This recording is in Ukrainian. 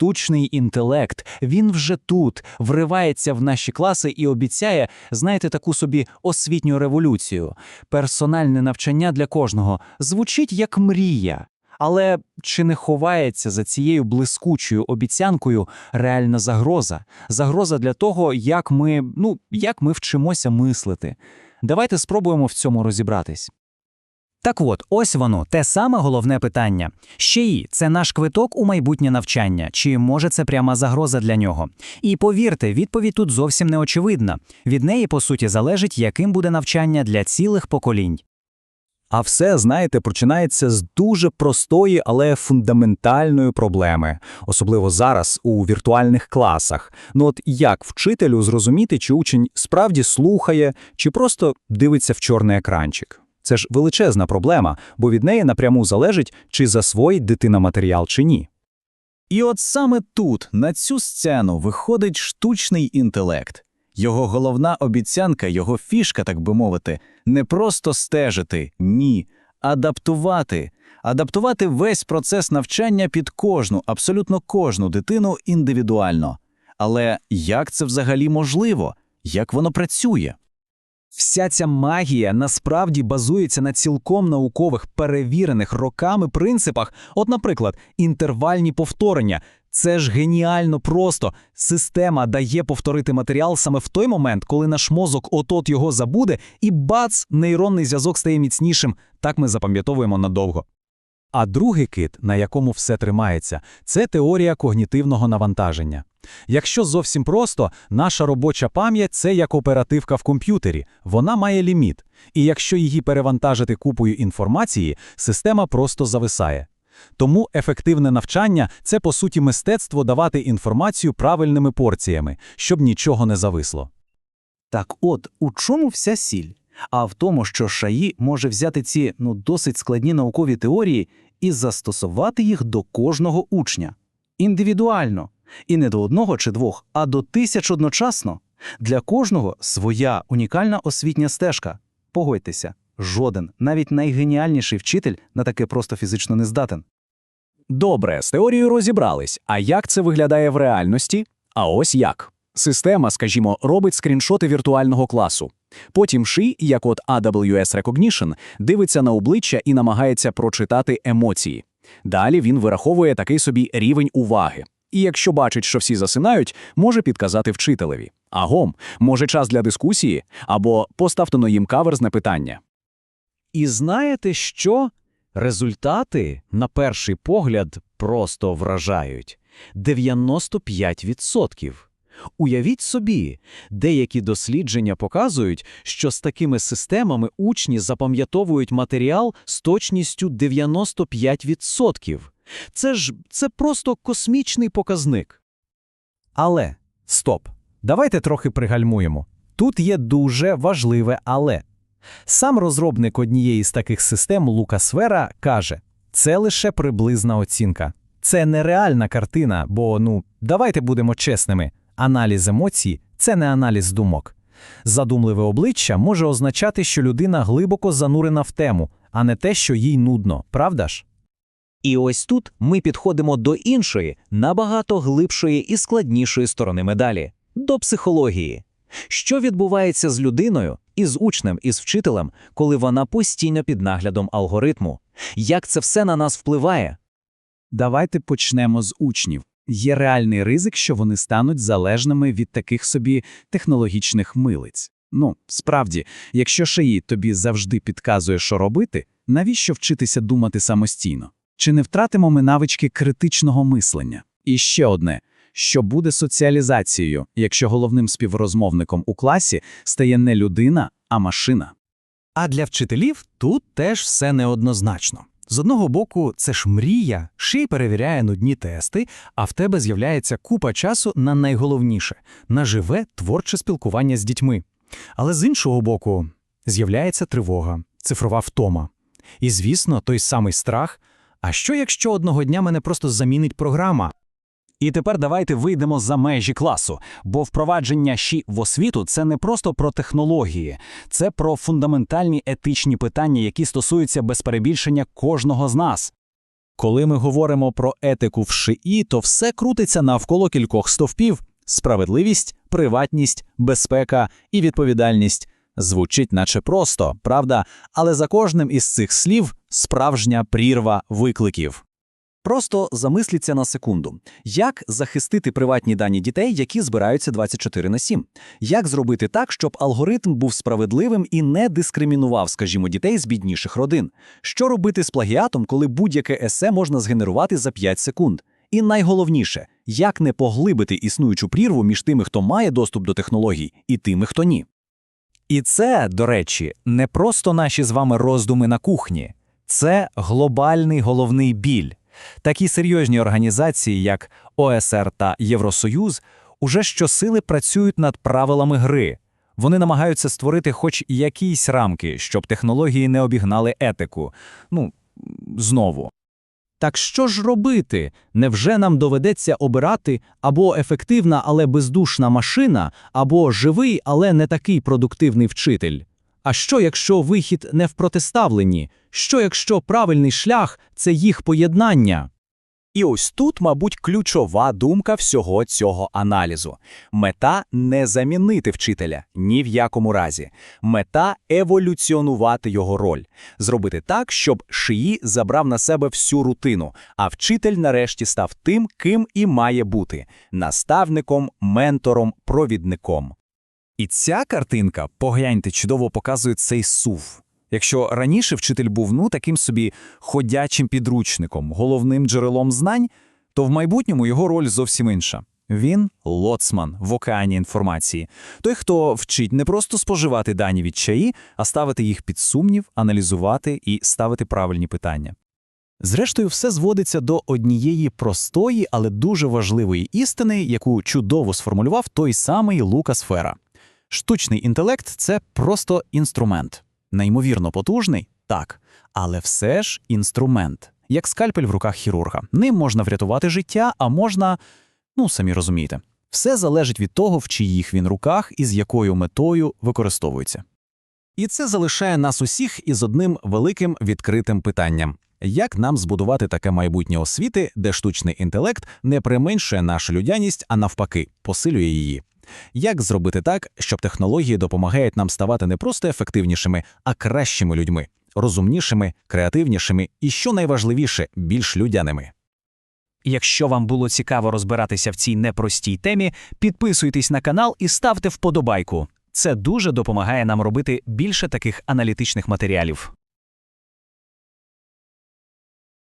штучний інтелект. Він вже тут вривається в наші класи і обіцяє, знаєте, таку собі освітню революцію. Персональне навчання для кожного звучить як мрія. Але чи не ховається за цією блискучою обіцянкою реальна загроза? Загроза для того, як ми, ну, як ми вчимося мислити. Давайте спробуємо в цьому розібратись. Так от, ось воно, те саме головне питання. Ще й це наш квиток у майбутнє навчання, чи може це пряма загроза для нього? І повірте, відповідь тут зовсім не очевидна. Від неї, по суті, залежить, яким буде навчання для цілих поколінь. А все, знаєте, починається з дуже простої, але фундаментальної проблеми, особливо зараз у віртуальних класах. Ну от як вчителю зрозуміти, чи учень справді слухає, чи просто дивиться в чорний екранчик? Це ж величезна проблема, бо від неї напряму залежить, чи засвоїть дитина матеріал чи ні. І от саме тут, на цю сцену, виходить штучний інтелект. Його головна обіцянка, його фішка, так би мовити, не просто стежити, ні, адаптувати. Адаптувати весь процес навчання під кожну, абсолютно кожну дитину індивідуально. Але як це взагалі можливо? Як воно працює? Вся ця магія насправді базується на цілком наукових перевірених роками принципах. От, наприклад, інтервальні повторення. Це ж геніально просто. Система дає повторити матеріал саме в той момент, коли наш мозок от-от його забуде, і бац, нейронний зв'язок стає міцнішим. Так ми запам'ятовуємо надовго. А другий кит, на якому все тримається, це теорія когнітивного навантаження. Якщо зовсім просто, наша робоча пам'ять це як оперативка в комп'ютері, вона має ліміт, і якщо її перевантажити купою інформації, система просто зависає. Тому ефективне навчання це по суті мистецтво давати інформацію правильними порціями, щоб нічого не зависло. Так от, у чому вся сіль? А в тому, що Шаї може взяти ці ну, досить складні наукові теорії і застосувати їх до кожного учня. Індивідуально. І не до одного чи двох, а до тисяч одночасно. Для кожного своя унікальна освітня стежка. Погодьтеся, жоден, навіть найгеніальніший вчитель на таке просто фізично не здатен. Добре, з теорією розібрались. А як це виглядає в реальності? А ось як. Система, скажімо, робить скріншоти віртуального класу. Потім Ши, як от AWS Recognition, дивиться на обличчя і намагається прочитати емоції. Далі він вираховує такий собі рівень уваги. І якщо бачить, що всі засинають, може підказати вчителеві. Агом, може час для дискусії, або поставте на їм каверзне питання. І знаєте що? Результати, на перший погляд, просто вражають 95%. Уявіть собі, деякі дослідження показують, що з такими системами учні запам'ятовують матеріал з точністю 95%. Це ж це просто космічний показник. Але стоп, давайте трохи пригальмуємо. Тут є дуже важливе але. Сам розробник однієї з таких систем Лукасфера каже, це лише приблизна оцінка. Це нереальна картина, бо, ну, давайте будемо чесними. Аналіз емоцій це не аналіз думок. Задумливе обличчя може означати, що людина глибоко занурена в тему, а не те, що їй нудно, правда ж? І ось тут ми підходимо до іншої, набагато глибшої і складнішої сторони медалі до психології. Що відбувається з людиною, із учнем, із вчителем, коли вона постійно під наглядом алгоритму? Як це все на нас впливає? Давайте почнемо з учнів. Є реальний ризик, що вони стануть залежними від таких собі технологічних милиць. Ну, справді, якщо шиї тобі завжди підказує, що робити, навіщо вчитися думати самостійно? Чи не втратимо ми навички критичного мислення? І ще одне. Що буде соціалізацією, якщо головним співрозмовником у класі стає не людина, а машина? А для вчителів тут теж все неоднозначно. З одного боку, це ж мрія, ший перевіряє нудні тести, а в тебе з'являється купа часу на найголовніше на живе творче спілкування з дітьми. Але з іншого боку, з'являється тривога, цифрова втома. І, звісно, той самий страх. А що, якщо одного дня мене просто замінить програма? І тепер давайте вийдемо за межі класу, бо впровадження ЩІ в освіту це не просто про технології, це про фундаментальні етичні питання, які стосуються без перебільшення кожного з нас. Коли ми говоримо про етику в ШИІ, то все крутиться навколо кількох стовпів: справедливість, приватність, безпека і відповідальність. Звучить наче просто, правда, але за кожним із цих слів справжня прірва викликів. Просто замисліться на секунду. Як захистити приватні дані дітей, які збираються 24 на 7? Як зробити так, щоб алгоритм був справедливим і не дискримінував, скажімо, дітей з бідніших родин? Що робити з плагіатом, коли будь-яке есе можна згенерувати за 5 секунд? І найголовніше, як не поглибити існуючу прірву між тими, хто має доступ до технологій, і тими, хто ні? І це, до речі, не просто наші з вами роздуми на кухні, це глобальний головний біль. Такі серйозні організації, як ОСР та Євросоюз, уже щосили працюють над правилами гри. Вони намагаються створити хоч якісь рамки, щоб технології не обігнали етику. Ну, знову. Так що ж робити? Невже нам доведеться обирати або ефективна, але бездушна машина, або живий, але не такий продуктивний вчитель? А що, якщо вихід не в протиставленні? Що, якщо правильний шлях це їх поєднання? І ось тут, мабуть, ключова думка всього цього аналізу. Мета не замінити вчителя ні в якому разі. Мета еволюціонувати його роль, зробити так, щоб шиї забрав на себе всю рутину, а вчитель нарешті став тим, ким і має бути наставником, ментором, провідником. І ця картинка, погляньте, чудово показує цей сув. Якщо раніше вчитель був ну таким собі ходячим підручником, головним джерелом знань, то в майбутньому його роль зовсім інша. Він лоцман в океані інформації, той, хто вчить не просто споживати дані від чаї, а ставити їх під сумнів, аналізувати і ставити правильні питання. Зрештою, все зводиться до однієї простої, але дуже важливої істини, яку чудово сформулював той самий Лукас Фера. Штучний інтелект це просто інструмент. Неймовірно потужний, так, але все ж інструмент, як скальпель в руках хірурга. Ним можна врятувати життя, а можна, ну самі розумієте, все залежить від того, в чиїх він руках і з якою метою використовується. І це залишає нас усіх із одним великим відкритим питанням. Як нам збудувати таке майбутнє освіти, де штучний інтелект не применшує нашу людяність, а навпаки, посилює її? Як зробити так, щоб технології допомагають нам ставати не просто ефективнішими, а кращими людьми, розумнішими, креативнішими і, що найважливіше, більш людяними? Якщо вам було цікаво розбиратися в цій непростій темі, підписуйтесь на канал і ставте вподобайку. Це дуже допомагає нам робити більше таких аналітичних матеріалів.